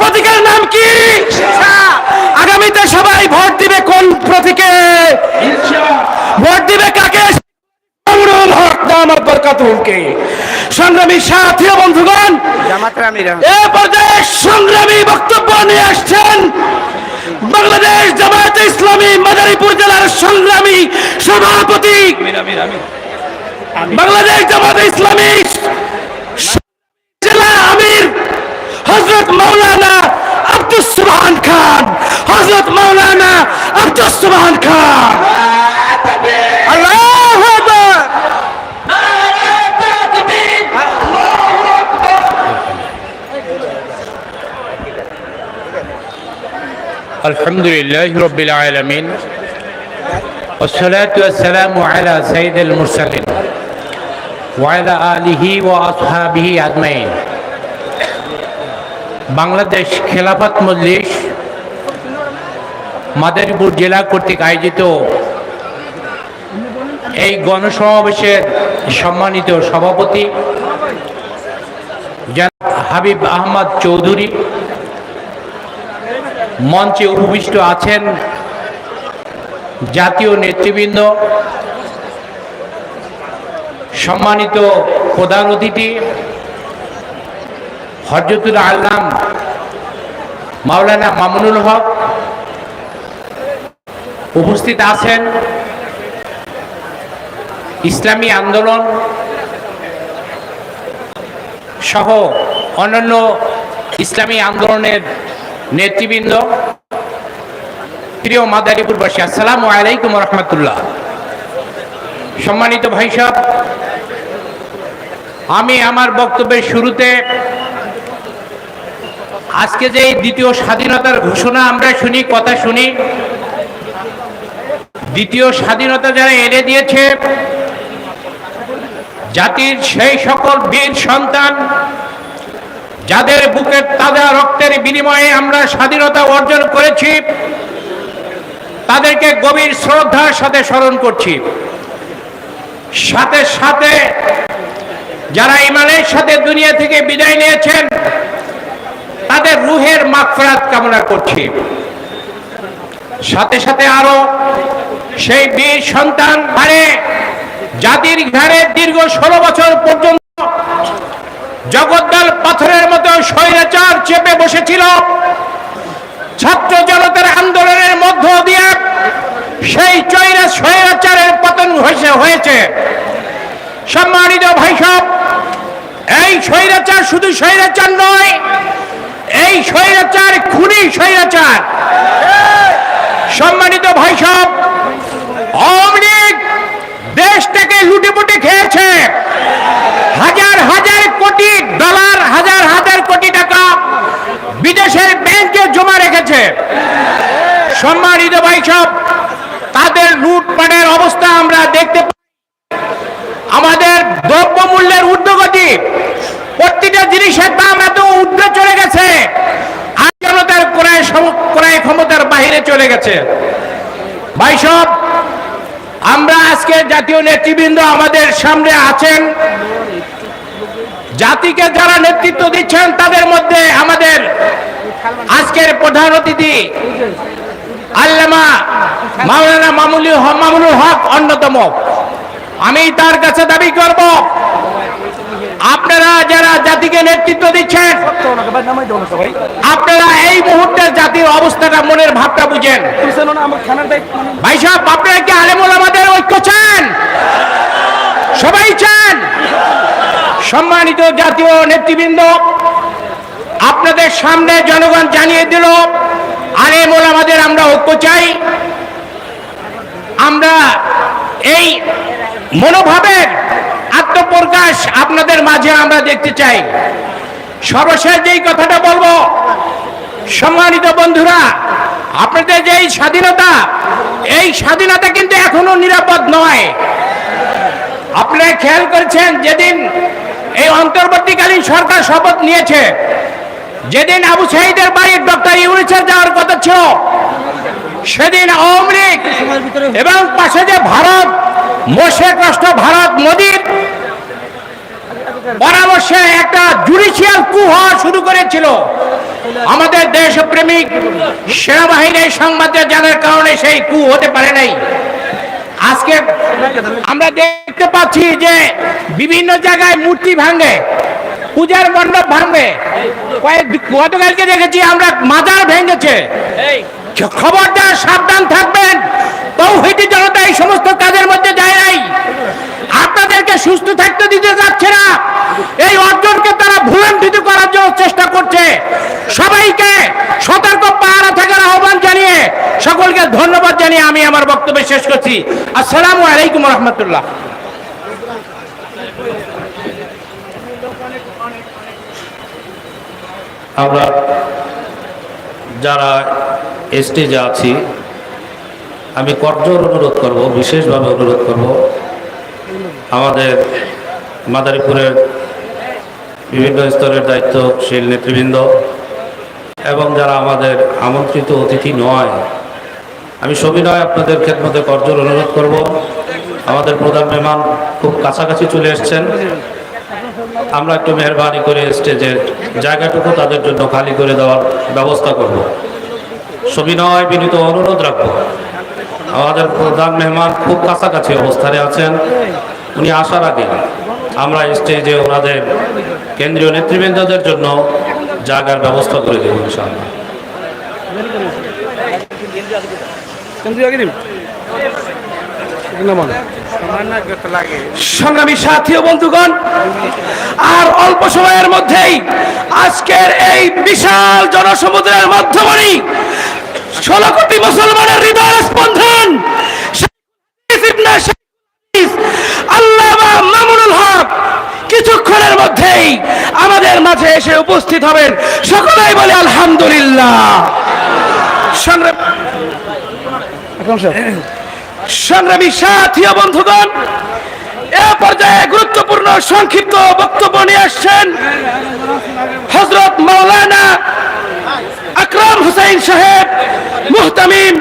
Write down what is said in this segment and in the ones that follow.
প্রতীকের নাম কি? আগামীতে সবাই ভোট দিবে কোন প্রতীকে? ভোট দিবে কাকে? কামরুল হক নাম বরকাতুহকে সংগ্রামী সাথী বন্ধুগণ এ পর্যায়ে সংগ্রামী বক্তব্য নিয়ে আসছেন বাংলাদেশ জামায়াতে ইসলামী মাদারীপুর জেলার সংগ্রামী সভাপতি। বাংলাদেশ জামায়াতে ইসলামী হজরত মাওলানা আব্দুল সুবহান খান হজরত মাওলানা আব্দুল সুবহান খান আল্লাহু আকবার الحمد لله رب العالمين والصلاة والسلام على سيد المرسلين وعلى آله وأصحابه أجمعين বাংলাদেশ খেলাফত মজলিস মাদারীপুর জেলা কর্তৃক আয়োজিত এই গণসমাবেশের সম্মানিত সভাপতি হাবিব আহমদ চৌধুরী মঞ্চে উপবিষ্ট আছেন জাতীয় নেতৃবৃন্দ, সম্মানিত প্রধান অতিথি হরজতুল আল্লাম মাওলানা মামুনুল হক উপস্থিত আছেন। ইসলামী আন্দোলন সহ অন্যান্য ইসলামী আন্দোলনের নেতৃবৃন্দ, প্রিয় মাদারীপুরবাসী, আসসালামু আলাইকুম রহমতুল্লাহ। সম্মানিত ভাই সাহেব, আমি আমার বক্তব্যের শুরুতে আজকে যে দ্বিতীয় স্বাধীনতার ঘোষণা আমরা শুনি, কথা শুনি, দ্বিতীয় স্বাধীনতা যারা এনে দিয়েছে, জাতির সেই সকল বীর সন্তান, যাদের বুকের তাজা রক্তের বিনিময়ে আমরা স্বাধীনতা অর্জন করেছি, তাদেরকে গভীর শ্রদ্ধার সাথে স্মরণ করছি। সাথে সাথে যারা ইমানের সাথে দুনিয়া থেকে বিদায় নিয়েছেন তাদের রুহের মাগফিরাত কামনা করছি। সাথে সাথে আরও সেই বীর সন্তান ঘাড়ে জাতির ঘাড়ে দীর্ঘ ষোলো বছর পর্যন্ত জগদ্দল পাথরের মতো স্বৈরাচার চেপে বসেছিল। ছাত্র জনতার আন্দোলনের মধ্য দিয়ে সেই চৈরা স্বৈরাচারের পতন হয়েছে সম্মানিত ভাইসব এই স্বৈরাচার শুধু স্বৈরাচার নয় এই স্বৈরাচার, খুনি স্বৈরাচার। সম্মানিত ভাইসব, আওয়ামী লীগ দেশটাকে লুটেপুটে খেয়েছে। হাজার হাজার কোটি ডলার, হাজার হাজার কোটি টাকা বিদেশের ব্যাংকে জমা রেখেছে। সম্মানিত ভাই সব তাদের লুটপাটের অবস্থা আমরা দেখতে আমাদের দ্রব্যমূল্যের ঊর্ধ্বগতি প্রতিটা জিনিসের দাম এত ঊর্ধ্বে চলে গেছে। আর জনতার ক্রয় ক্রয় ক্ষমতার বাইরে চলে গেছে। ভাই সব, আমরা আজকে জাতীয় নেতৃবৃন্দ আমাদের সামনে আছেন। জাতিকে যারা নেতৃত্ব দিচ্ছেন, তাদের মধ্যে আমাদের আজকের প্রধান অতিথি আল্লামা মাওলানা মামুলি মামুনুল হক অন্যতম। আমি তার কাছে দাবি করব আপনারা যারা জাতিকে নেতৃত্ব দিচ্ছেন, আপনারা এই মুহূর্তে জাতির অবস্থাটা মনের ভাবটা বুঝেন। ভাই সাহেব, আপনারা কি আলেমুল আমাদের ঐক্য চান? সবাই চান? সম্মানিত জাতীয় নেতৃবৃন্দ, আপনাদের সামনে জনগণ জানিয়ে দিল, আলেমুল আমাদের আমরা ঐক্য চাই। আমরা এই মনোভাবের আত্মপ্রকাশ আপনাদের মাঝে আমরা দেখতে চাই। সর্বশেষ যেই কথাটা বলব, সম্মানিত বন্ধুরা, আপনাদের যে এই স্বাধীনতা এই স্বাধীনতা কিন্তু এখনও নিরাপদ নয়। আপনারা খেয়াল করেছেন, যেদিন এই অন্তর্বর্তীকালীন সরকার শপথ নিয়েছে, যেদিন আবু সাইদের বাড়ির ডক্টর ইউনিসের যাওয়ার কথা ছিল, সেদিন আওয়ামী লীগ এবং পাশে যে ভারত, মোশেক রাষ্ট্র, ভারত মোদীর পরামর্শে একটা জুডিশিয়াল কু হওয়া শুরু করেছিল। আমাদের দেশপ্রেমিক সেনাবাহিনীর সংবাদে জানার কারণে সেই কু হতে পারে নাই। আজকে আমরা দেখতে পাচ্ছি যে বিভিন্ন জায়গায় মূর্তি ভাঙে, পূজার মণ্ডপ ভাঙবে কয়েক গতকালকে দেখেছি আমরা মাজার ভেঙেছে। খবরদার সাবধান থাকবেন। তৌহিদি জনতা এই সমস্ত কাজের মধ্যে যায় নাই। সুস্থ থাকতে দিতে যাচ্ছে না। এই অর্জনকে তারা ভুলণ্ঠিত করার জন্য চেষ্টা করছে। সবাইকে সতর্ক পাহারা থাকার আহ্বান জানিয়ে সকলকে ধন্যবাদ জানিয়ে আমি আমার বক্তব্য শেষ করছি। আসসালামু আলাইকুম রহমতুল্লাহ। আমরা যারা স্টেজে আছি, আমি করজোর অনুরোধ করব, বিশেষভাবে অনুরোধ করব আমাদের মাদারীপুরের বিভিন্ন স্তরের দায়িত্বশীল নেতৃবৃন্দ এবং যারা আমাদের আমন্ত্রিত অতিথি নয়, আমি সবিনয় আপনাদের ক্ষেত্রে করজোর অনুরোধ করব। আমাদের প্রধান মেহমান খুব কাছাকাছি চলে এসছেন। আমরা একটু মেহরবানি করে স্টেজের জায়গাটুকু তাদের জন্য খালি করে দেওয়ার ব্যবস্থা করব। সবিনয় বিনীত অনুরোধ রাখব। আমাদের প্রধান মেহমান খুব কাছাকাছি অবস্থানে আছেন। উনি আসার আগে আমরা স্টেজে ওনাদের কেন্দ্রীয় নেতৃবৃন্দদের জন্য জায়গার ব্যবস্থা করে দেব ইনশাআল্লাহ। সংগ্রামী সাথী ও বন্ধুগণ আর অল্প সময়ের মধ্যেই আজকের এই বিশাল জনসমুদ্রের মধ্যমণি ষোলো কোটি মুসলমানের হৃদয় স্পন্দন। কিছুক্ষণের মধ্যেই আমাদের মাঝে এসে উপস্থিত হবেন। সকলেই বলে আলহামদুলিল্লাহ। সংগ্রামী সাথী বন্ধুগণ, এ পর্যায়ে গুরুত্বপূর্ণ সংক্ষিপ্ত বক্তব্য নিয়ে আসছেন হজরত মাওলানা আকরাম হুসাইন সাহেব মুহতামিম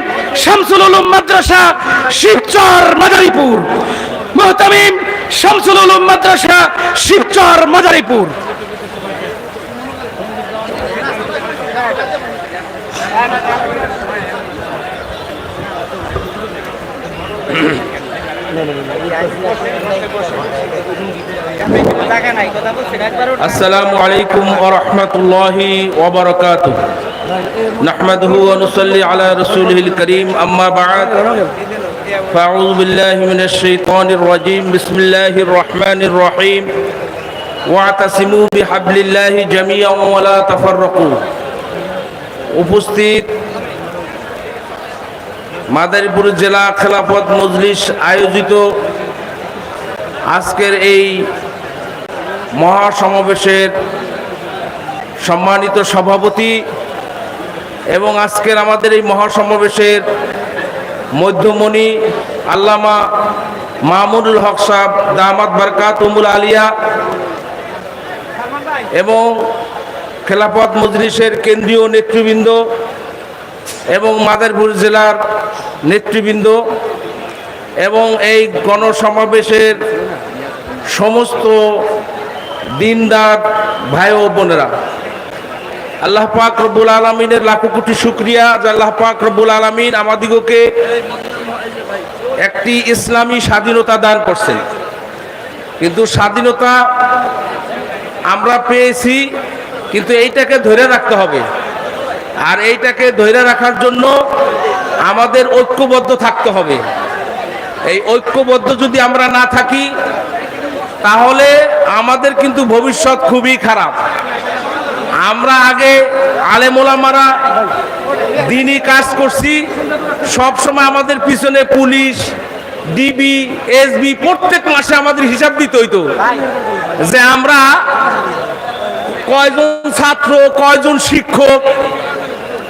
শামসুল মাদ্রাসা শিবচর মাদারীপুর। মোহতামিম শামসুল উলুম মাদ্রাসা শিবচর মাদারীপুর। আসসালামু আলাইকুম ওয়া রাহমাতুল্লাহি نحمده ونصلي على رسوله الكريم أما بعد فأعوذ بالله من الشيطان الرجيم بسم الله الرحمن الرحيم واعتصموا بحبل الله جميعا ولا تفرقوا উপস্থিত মাদারীপুর জেলা খেলাফত মজলিস আয়োজিত আজকের এই মহাসমাবেশের সম্মানিত সভাপতি এবং আজকের আমাদের এই মহাসমাবেশের মধ্যমণি আল্লামা মামুনুল হক সাহ দামাত বারকাত উমুল আলিয়া এবং খেলাফত মজলিসের কেন্দ্রীয় নেতৃবৃন্দ এবং মাদারপুর জেলার নেতৃবৃন্দ এবং এই গণসমাবেশের সমস্ত দিনদার ভাই ও বোনেরা। আল্লাহ পাক রব্বুল আলমিনের লাখো কোটি শুক্রিয়া যে আল্লাহ পাক রব্বুল আলমিন আমাদিগকে একটি ইসলামী স্বাধীনতা দান করছে কিন্তু স্বাধীনতা আমরা পেয়েছি, কিন্তু এইটাকে ধরে রাখতে হবে। আর এইটাকে ধরে রাখার জন্য আমাদের ঐক্যবদ্ধ থাকতে হবে। এই ঐক্যবদ্ধ যদি আমরা না থাকি, তাহলে আমাদের কিন্তু ভবিষ্যৎ খুবই খারাপ। আমরা আগে আলেমোলামারা দিনই কাজ করছি। সব সময় আমাদের পিছনে পুলিশ, ডিবি, এসবি প্রত্যেক মাসে আমাদের হিসাব দিতে হইতো। যে আমরা কয়জন ছাত্র, কয়জন শিক্ষক,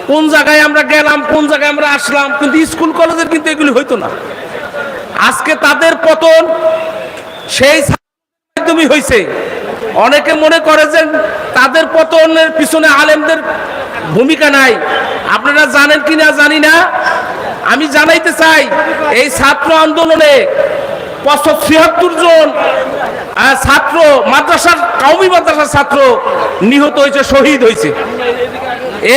কোন জায়গায় আমরা গেলাম, কোন জায়গায় আমরা আসলাম, কিন্তু স্কুল, কলেজের কিন্তু এগুলি হইতো না। আজকে তাদের পতন সেই মাধ্যমে হয়েছে অনেকে মনে করে যে তাদের পতনের পিছনে আলেমদের ভূমিকা নাই। আপনারা জানেন কি না জানি না? আমি জানাইতে চাই, এই ছাত্র আন্দোলনে পাঁচশো ছিয়াত্তর জন ছাত্র, মাদ্রাসার কাউমি মাদ্রাসার ছাত্র নিহত হয়েছে, শহীদ হয়েছে।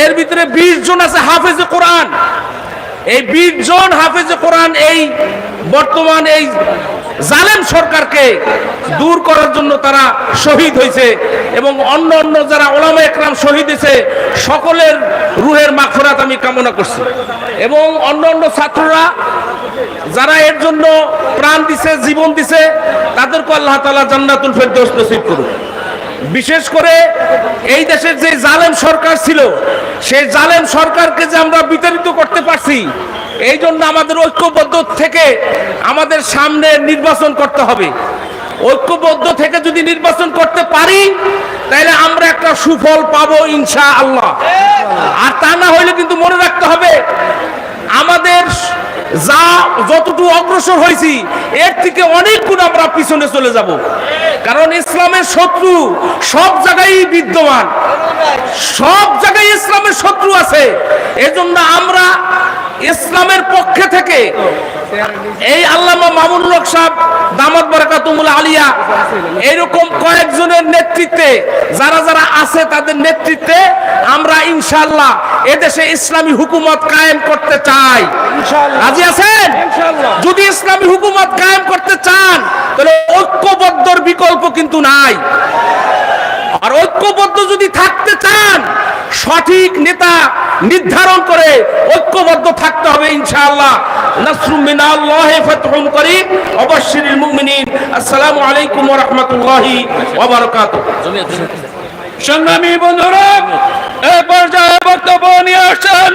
এর ভিতরে বিশ জন আছে হাফেজে কোরআন। এই বিশ জন হাফেজে কোরআন এই বর্তমান এই জালেম সরকারকে দূর করার জন্য তারা শহীদ হয়েছে এবং অন্য অন্য যারা ওলামা একরাম শহীদ হয়েছে, সকলের রুহের মাগফিরাত আমি কামনা করছি। এবং অন্য অন্য ছাত্ররা যারা এর জন্য প্রাণ দিছে, জীবন দিছে তাদেরকে আল্লাহ তাআলা জান্নাতুল ফেরদৌস নসিব করুন বিশেষ করে এই দেশের যে জালেম সরকার ছিল, সেই জালেম সরকারকে যে আমরা বিতাড়িত করতে পারছি এই জন্য আমাদের ঐক্যবদ্ধ থেকে আমাদের সামনে নির্বাচন করতে হবে। ঐক্যবদ্ধ থেকে যদি নির্বাচন করতে পারি, তাহলে আমরা একটা সুফল পাবো ইনশা আল্লাহ আর তা না হইলে কিন্তু মনে রাখতে হবে, আমাদের যা যতটুকু অগ্রসর হয়েছি এর থেকে অনেক গুণ আমরা পিছনে চলে যাব। কারণ ইসলামের শত্রু সব জায়গায় বিদ্যমান। সব জায়গায় ইসলামের শত্রু আছে। এজন্য আমরা ইসলামের পক্ষে থেকে এই আল্লামা মামুন হক সাহেব দামত বারাকাতুমুল আলিয়া এরকম কয়েকজনের নেতৃত্বে যারা যারা আছে তাদের নেতৃত্বে আমরা ইনশাল্লাহ এদেশে ইসলামী হুকুমত কায়েম করতে চাই। রাজি আছেন? যদি ইসলামী হুকুমত কায়েম করতে চান তাহলে ঐক্যবদ্ধর বিকল্প কিন্তু নাই। আর ঐক্যবদ্ধ যদি থাকতে চান সঠিক নেতা নির্ধারণ করে ঐক্যবদ্ধ থাকতে হবে ইনশাআল্লাহ। আসসালামু আলাইকুম রাহমাতুল্লাহি সংগ্রামী বন্ধুরা, এ পর্যায়ে বক্তব্য নিয়ে আসছেন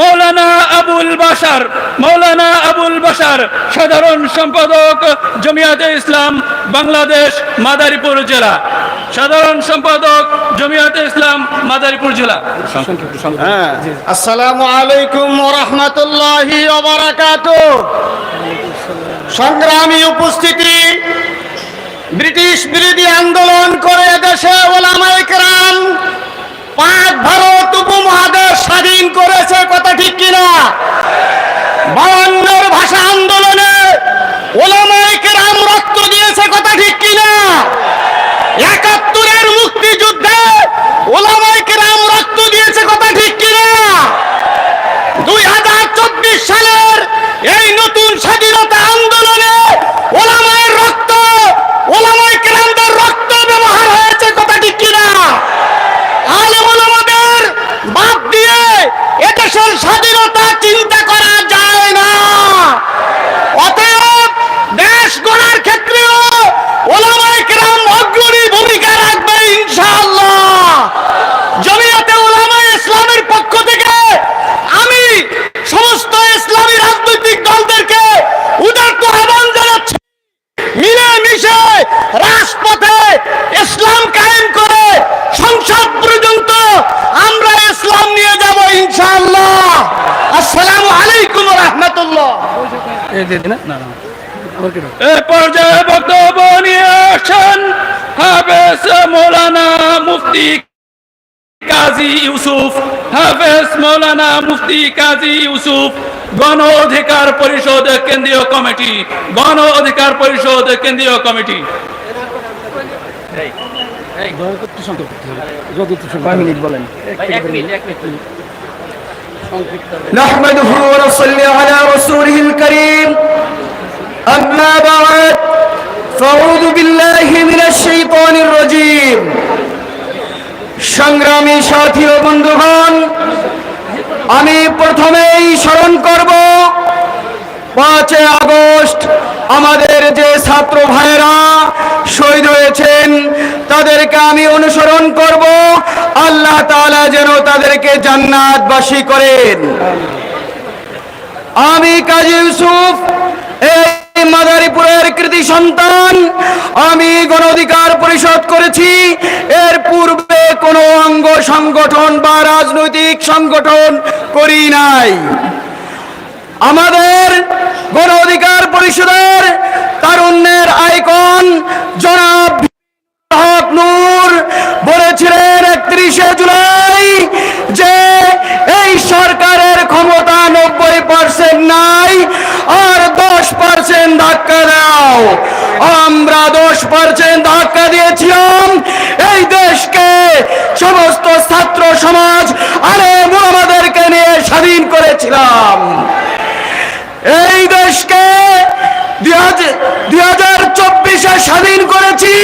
মৌলানা আবুল বাসার মৌলানা আবুল বাসার সাধারণ সম্পাদক জমিয়াতে ইসলাম, বাংলাদেশ, মাদারীপুর জেলা। সাধারণ সম্পাদক জমিয়াতে ইসলাম, মাদারীপুর জেলা। আসসালামু আলাইকুম রহমতুল্লাহি সংগ্রামী উপস্থিতি ব্রিটিশ বিরোধী আন্দোলন করে দেশে ওলামাই কেরাম পাক ভারত উপমহাদেশ স্বাধীন করেছে, কথা ঠিক কিনা? বায়ান্নর ভাষা আন্দোলনে ওলামাই কেরাম রক্ত দিয়েছে, কথা ঠিক কিনা? একাত্তরের মুক্তিযুদ্ধে ওলামাই কেরাম রক্ত দিয়েছে, কথা ঠিক কিনা? দুই হাজার চব্বিশ সালের এই নতুন স্বাধীনতা আন্দোলনে ওলামায়ের রক্ত ওলামাই কেরামদের রক্ত ব্যবহার হয়েছে কথা ঠিক কিনা আলেম ওলামাদের বাদ দিয়ে এদেশের স্বাধীনতা চিন্তা করা যায় না। অতএব দেশ গড়ার ক্ষেত্রেও ওলামায় কেরাম অগ্রণী ভূমিকা রাখবে ইনশাআল্লাহ জমিয়তে ওলামা ইসলামের পক্ষ থেকে আমি সমস্ত ইসলামী রাজনৈতিক দলদেরকে উদার্ত আহ্বান জানাচ্ছি মিলে মিশে রাজপথে ইসলাম কায়েম করে সংসদ পর্যন্ত আমরা ইসলাম নিয়ে যাব ইনশাআল্লাহ আসসালামু আলাইকুম রহমতুল্লাহ এ পর্যায়ে বক্তব্য নিয়ে হাফেজ মৌলানা মুফতি কাজী ইউসুফ। হাফেজ মৌলানা মুফতি কাজী ইউসুফ গণ অধিকার পরিষদ কেন্দ্রীয় কমিটি গণ অধিকার পরিষদ কেন্দ্রীয় কমিটি। نحمده ونصلي على رسوله الكريم أما بعد فأعوذ بالله من الشيطان الرجيم সংগ্রামী সাথী ও বন্ধুগণ আমি প্রথমেই স্মরণ করব পাঁচই আগস্ট আমাদের যে ছাত্র ভাইয়েরা শহীদ হয়েছেন, তাদেরকে আমি অনুসরণ করব। আল্লাহ তাআলা যেন তাদেরকে জান্নাত জান্নাতবাসী করেন। আমি কাজী ইউসুফ, এই মাদারীপুরের কৃতি সন্তান, আমি গণ অধিকার পরিষদ করেছি। এর পূর্বে কোনো অঙ্গ সংগঠন বা রাজনৈতিক সংগঠন করি নাই। আমাদের গণ অধিকার পরিষদের তারুণ্যের আইকন জনাব নূর বলেছিলেন একত্রিশে জুলাই যে এই সরকারের ক্ষমতা নব্বই পার্সেন্ট নাই আর দশ পার্সেন্ট ধাক্কা দাও। আমরা দশ পার্সেন্ট ধাক্কা দিয়েছিলাম। এই দেশকে সমস্ত ছাত্র সমাজ আরে আমাদেরকে নিয়ে স্বাধীন করেছিলাম। এই দেশকে দুই হাজার চব্বিশে স্বাধীন করেছি।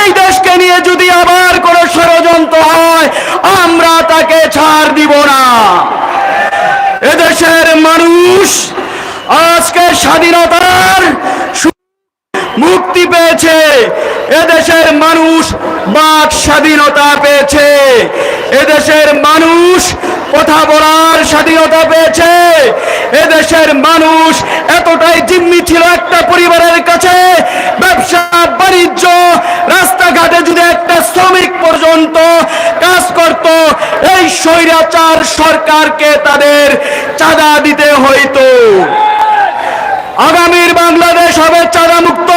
এই দেশকে নিয়ে যদি আবার কোনো ষড়যন্ত্র হয়, আমরা তাকে ছাড় দিব না। এদেশের মানুষ আজকে স্বাধীনতার মুক্তি পেয়েছে। এদেশের মানুষ বাক স্বাধীনতা পেয়েছে। এদেশের মানুষ কথা বলার স্বাধীনতা পেয়েছে। এদেশের মানুষ এতটাই জিম্মি ছিল একটা পরিবারের কাছে। ব্যবসা, বাণিজ্য, রাস্তাঘাটে যদি একটা শ্রমিক পর্যন্ত কাজ করত, এই স্বৈরাচার সরকারকে তাদের চাঁদা দিতে হইতো। আগামীর বাংলাদেশ হবে চাঁদা মুক্ত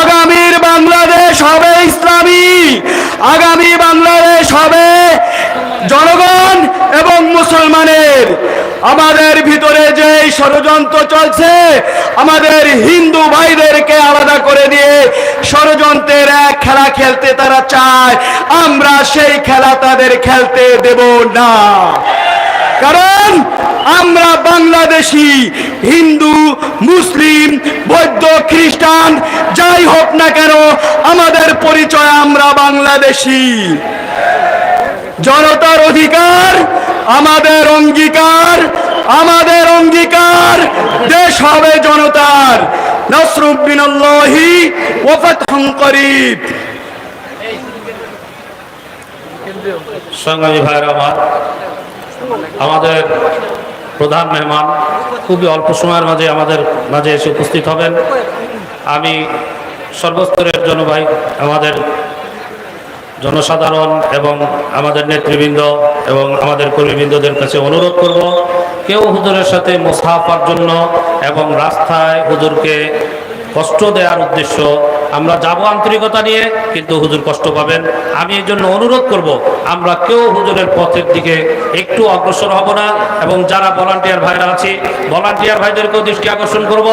আগামীর বাংলাদেশ হবে ইসলামী। আগামী বাংলাদেশ হবে জনগণ এবং মুসলমানের। আমাদের ভিতরে যে ষড়যন্ত্র চলছে, আমাদের হিন্দু ভাইদেরকে আলাদা করে দিয়ে ষড়যন্ত্রের এক খেলা খেলতে তারা চায়, আমরা সেই খেলা তাদের খেলতে দেব না। কারণ আমরা বাংলাদেশি, হিন্দু, মুসলিম, বৌদ্ধ, খ্রিস্টান, যাই হোক না কেন, আমাদের পরিচয় আমরা বাংলাদেশি। জনতার অধিকার আমাদের অঙ্গীকার আমাদের অঙ্গীকার, দেশ হবে জনতার। নসরুদ্দিনাল্লাহি ভাইয়ের আমার, আমাদের প্রধান মেহমান। খুবই অল্প সময়ের মাঝে আমাদের মাঝে এসে উপস্থিত হবেন। আমি সর্বস্তরের জনভাই আমাদের জনসাধারণ এবং আমাদের নেতৃবৃন্দ এবং আমাদের কর্মীবৃন্দদের কাছে অনুরোধ করব, কেউ হুজুরের সাথে মোসাফার জন্য এবং রাস্তায় হুজুরকে কষ্ট দেওয়ার উদ্দেশ্য আমরা যাব আন্তরিকতা নিয়ে, কিন্তু হুজুর কষ্ট পাবেন। আমি এই জন্য অনুরোধ করব, আমরা কেউ হুজুরের পথের দিকে একটু অগ্রসর হব না, এবং যারা ভলান্টিয়ার ভাইরা আছে ভলান্টিয়ার ভাইদেরকেও দৃষ্টি আকর্ষণ করব।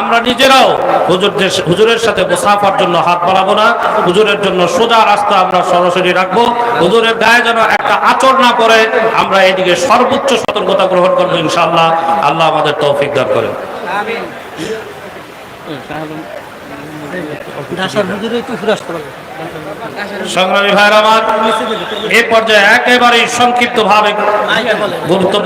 আমরা নিজেরাও হুজুরদের, হুজুরের সাথে মুসাফার জন্য হাত বাড়াবো না, হুজুরের জন্য সোজা রাস্তা আমরা সরাসরি রাখব। হুজুরের গায়ে যেন একটা আচর না করে আমরা এদিকে সর্বোচ্চ সতর্কতা গ্রহণ করব ইনশাল্লাহ আল্লাহ আমাদের তৌফিক দান করেন। সংগ্রামী ভাইয়ের আমার এ পর্যায়ে একেবারেই সংক্ষিপ্ত ভাবে গুরুত্বপূর্ণ